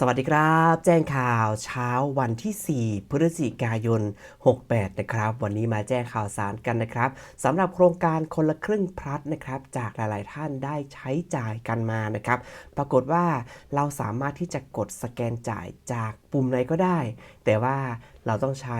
สวัสดีครับ แจ้งข่าวเช้าวันที่ 4 พฤศจิกายน 68 นะครับ วันนี้มาแจ้งข่าวสารกันนะครับสำหรับโครงการคนละครึ่งพลัดนะครับ จากหลาย ๆ ท่านได้ใช้จ่ายกันมานะครับ ปรากฏว่าเราสามารถที่จะกดสแกนจ่ายจากปุ่มไหนก็ได้ แต่ว่าเราต้องใช้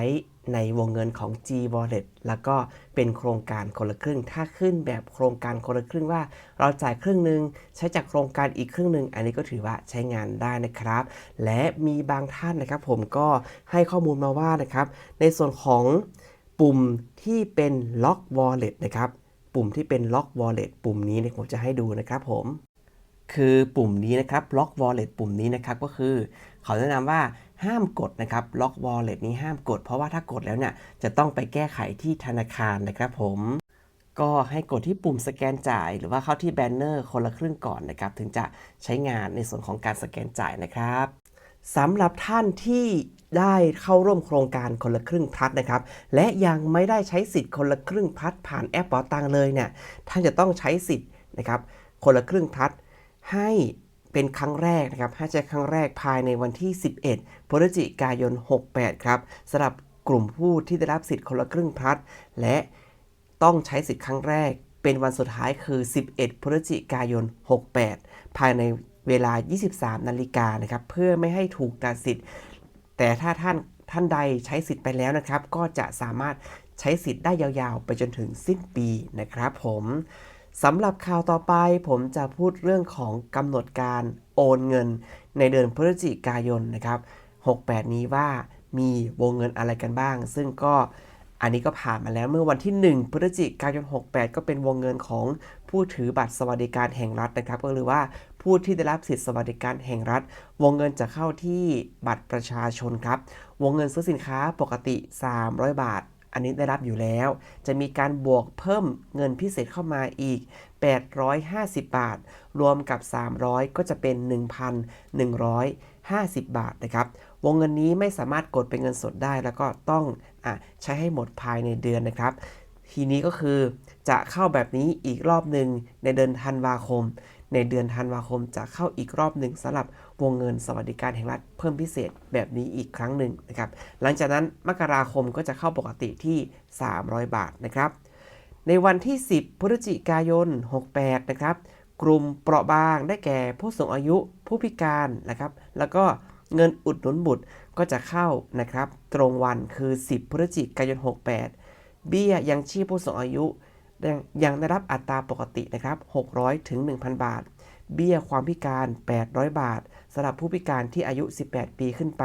ในวงเงินของ G Wallet แล้วก็เป็นโครงการคนละครึ่ง ถ้าขึ้นแบบโครงการคนละครึ่งว่า เราจ่ายครึ่งหนึ่งใช้จากโครงการอีกครึ่งหนึ่งอันนี้ก็ถือว่าใช้งานได้นะครับ และมีบางท่านนะครับ ผมก็ให้ข้อมูลมาว่านะครับ ในส่วนของปุ่มที่เป็น Lock Wallet นะครับ ปุ่มที่เป็น Lock Wallet ปุ่มนี้เนี่ยผมจะให้ดูนะครับผม คือปุ่มนี้นะครับ Lock Wallet ปุ่มนี้นะครับก็คือ เขาแนะนำว่าห้ามกดนะครับ Lock Wallet นี้ห้ามกด เพราะว่าถ้ากดแล้วเนี่ยจะต้องไปแก้ไขที่ธนาคารนะครับผมก็ให้กดที่ปุ่มสแกนจ่าย หรือว่าเข้าที่แบนเนอร์คนละครึ่งก่อนนะครับ ถึงจะใช้งานในส่วนของการสแกนจ่ายนะครับสำหรับท่านที่ได้เข้าร่วมโครงการคนละครึ่งพัดนะครับ และยังไม่ได้ใช้สิทธิ์คนละครึ่งพัดผ่านแอปเป๋าตังเลยเนี่ยท่านจะต้องใช้สิทธิ์นะครับ คนละครึ่งพัด ให้เป็นครั้งแรกนะครับให้ใช้ครั้งแรกภายในวันที่ 11พฤศจิกายน 68 ครับสำหรับกลุ่มผู้ที่ได้รับสิทธิ์คนละครึ่งพลัด และต้องใช้สิทธิ์ครั้งแรก เป็นวันสุดท้ายคือ 11พฤศจิกายน 68 ภายในเวลา 23 นาฬิกานะครับ เพื่อไม่ให้ถูกตัดสิทธิ์ แต่ถ้าท่านท่านใดใช้สิทธิ์ไปแล้วนะครับ ก็จะสามารถใช้สิทธิ์ได้ยาวๆ ไปจนถึงสิ้นปีนะครับผม สำหรับข่าวต่อไปผมจะพูดเรื่องของกำหนดการโอนเงินในเดือนพฤศจิกายนนะครับ 68 นี้ว่ามีวงเงินอะไรกันบ้าง ซึ่งก็อันนี้ก็ผ่านมาแล้วเมื่อวันที่ 1 พฤศจิกายน 68 ก็เป็นวงเงินของผู้ถือบัตรสวัสดิการแห่งรัฐนะครับ ก็คือว่าผู้ที่ได้รับสิทธิสวัสดิการแห่งรัฐ วงเงินจะเข้าที่บัตรประชาชนครับ วงเงินซื้อสินค้าปกติ 300 บาท อันนี้ได้รับอยู่แล้ว จะมีการบวกเพิ่มเงินพิเศษเข้ามาอีก 850 บาท รวมกับ 300 ก็จะเป็น 1,150 บาทนะครับ วงเงินนี้ไม่สามารถกดเป็นเงินสดได้ แล้วก็ต้องอใช้ให้หมดภายในเดือนนะครับ ทีนี้ก็คือจะเข้าแบบนี้อีกรอบหนึ่งในเดือนธันวาคม ในเดือนธันวาคมจะเข้าอีกรอบหนึ่งสำหรับวงเงินสวัสดิการแห่งรัฐเพิ่มพิเศษแบบนี้อีกครั้งหนึ่งนะครับ หลังจากนั้นมกราคมก็จะเข้าปกติที่ 300 บาทนะครับ ในวันที่ 10 พฤศจิกายน 68 นะครับ กลุ่มเปราะบางได้แก่ผู้สูงอายุผู้พิการนะครับ แล้วก็เงินอุดหนุนบุตรก็จะเข้านะครับ ตรงวันคือ 10 พฤศจิกายน 68 เบี้ยยังชีพผู้สูงอายุ ยังได้รับอัตราปกตินะครับ600ถึง1,000 บาท เบี้ยความพิการ 800 บาทสำหรับผู้พิการที่อายุ 18 ปีขึ้นไป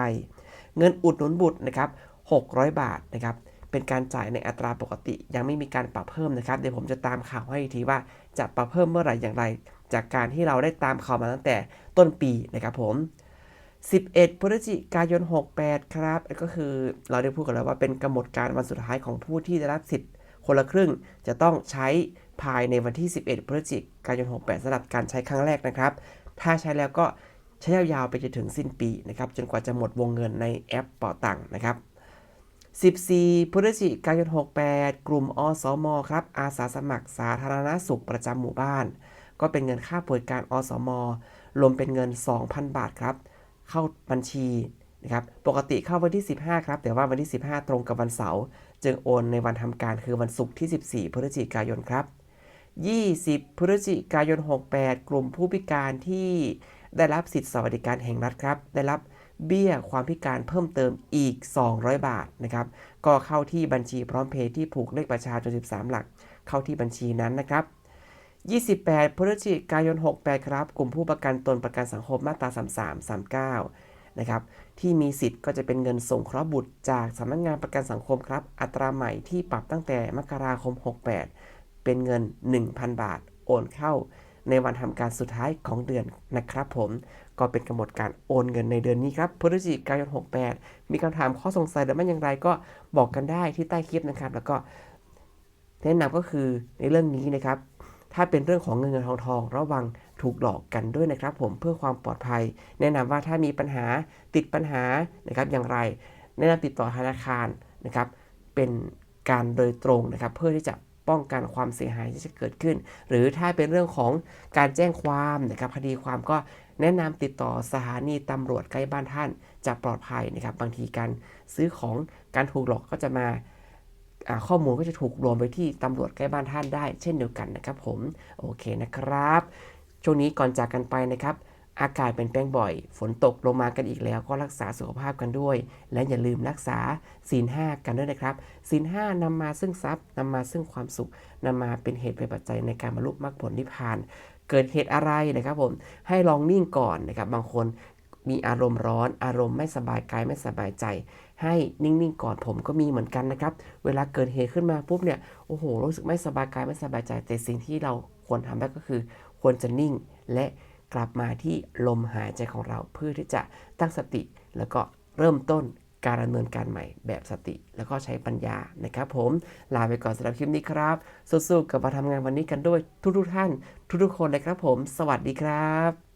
เงินอุดหนุนบุตรนะครับ600 บาทนะครับเป็นการจ่ายในอัตราปกติ ยังไม่มีการปรับเพิ่มนะครับ เดี๋ยวผมจะตามข่าวให้อีกทีว่าจะปรับเพิ่มเมื่อไหร่อย่างไร จากการที่เราได้ตามข่าวมาตั้งแต่ต้นปีนะครับผม 11พฤศจิกายน 68 ครับ ก็คือเราได้พูดกันแล้วว่าเป็นกำหนดการวันสุดท้ายของผู้ที่ได้รับสิทธิ์ คนละครึ่งจะต้องใช้ภายในวันที่ 11 พฤศจิกายน 68สำหรับการใช้ครั้งแรกนะครับ ถ้าใช้แล้วก็ใช้ยาวๆไปจนถึงสิ้นปีนะครับ จนกว่าจะหมดวงเงินในแอปเป่าตังค์นะครับ 14 พฤศจิกายน 68 กลุ่มอสมครับ อาสาสมัครสาธารณสุขประจำหมู่บ้าน ก็เป็นเงินค่าบริการอสม รวมเป็นเงิน 2,000 บาทครับ เข้าบัญชีนะครับ ปกติเข้าวันที่ 15 ครับ แต่ว่าวันที่ 15 ตรงกับวันเสาร์ จึงโอนในวันทำการคือวันศุกร์ที่ 14 พฤศจิกายนครับ 20 พฤศจิกายน 68 กลุ่มผู้พิการที่ได้รับสิทธิสวัสดิการแห่งรัฐครับ ได้รับเบี้ยความพิการเพิ่มเติมอีก 200 บาทนะครับ ก็เข้าที่บัญชีพร้อมเพย์ที่ผูกเลขประชาชน 13 หลัก เข้าที่บัญชีนั้นนะครับ 28 พฤศจิกายน 68 ครับ กลุ่มผู้ประกันตนประกันสังคมมาตรา 33 39 นะครับ ที่มีสิทธิ์ก็จะเป็นเงินส่งเคราะห์บุตร จากสำนักงงานประกันสังคมครับ อัตราใหม่ที่ปรับตั้งแต่มกราคม 68 เป็นเงิน 1,000 บาท โอนเข้า ในวันทำการสุดท้ายของเดือนนะครับผม ก็เป็นกำหนดการโอนเงินในเดือนนี้ครับพฤศจิกายน 68 มีคำถามข้อสงสัยหรือไม่อย่างไรก็บอกกันได้ที่ใต้คลิปนะครับ แล้วก็แนะนำก็คือในเรื่องนี้นะครับ ถ้าเป็นเรื่องของเงินเงินทองทองระวังถูกหลอกกันด้วยนะครับผมเพื่อความปลอดภัย แนะนำว่าถ้ามีปัญหาติดปัญหานะครับอย่างไร แนะนำติดต่อธนาคารนะครับ เป็นการโดยตรงนะครับ เพื่อที่จะป้องกันความเสียหายที่จะเกิดขึ้น หรือถ้าเป็นเรื่องของการแจ้งความนะครับคดีความก็แนะนำติดต่อสถานีตำรวจใกล้บ้านท่าน จะปลอดภัยนะครับ บางทีการซื้อของการถูกหลอกก็จะมาอ่า ข้อมูลก็จะถูกรวมไปที่ตำรวจใกล้บ้านท่านได้ เช่นเดียวกันนะครับผม โอเคนะครับ ช่วงนี้ก่อนจากกันไปนะครับ อากาศเป็นแปลงบ่อย ฝนตกลงมากันอีกแล้วก็รักษาสุขภาพกันด้วย และอย่าลืมรักษาศีลห้ากันด้วยนะครับศีลห้านำมาซึ่งทรัพย์นำมาซึ่งความสุขนำมาเป็นเหตุเป็นปัจจัยในการบรรลุมรรคผลนิพพาน เกิดเหตุอะไรนะครับผมให้ลองนิ่งก่อนนะครับบางคนมีอารมณ์ร้อน อารมณ์ไม่สบายกายไม่สบายใจ ให้นิ่งๆก่อนผมก็มีเหมือนกันนะครับ เวลาเกิดเหตุขึ้นมาปุ๊บเนี่ย โอ้โห รู้สึกไม่สบายกายไม่สบายใจ แต่สิ่งที่เราควรทำได้ก็คือ ควรจะนิ่งและกลับมาที่ลมหายใจของเราเพื่อที่จะตั้งสติ แล้วก็เริ่มต้นการดำเนินการใหม่แบบสติ แล้วก็ใช้ปัญญานะครับผมลาไปก่อนสำหรับคลิปนี้ครับ สู้ๆกับมาทำงานวันนี้กันด้วยทุกๆท่าน ทุกๆคนเลยครับผม สวัสดีครับ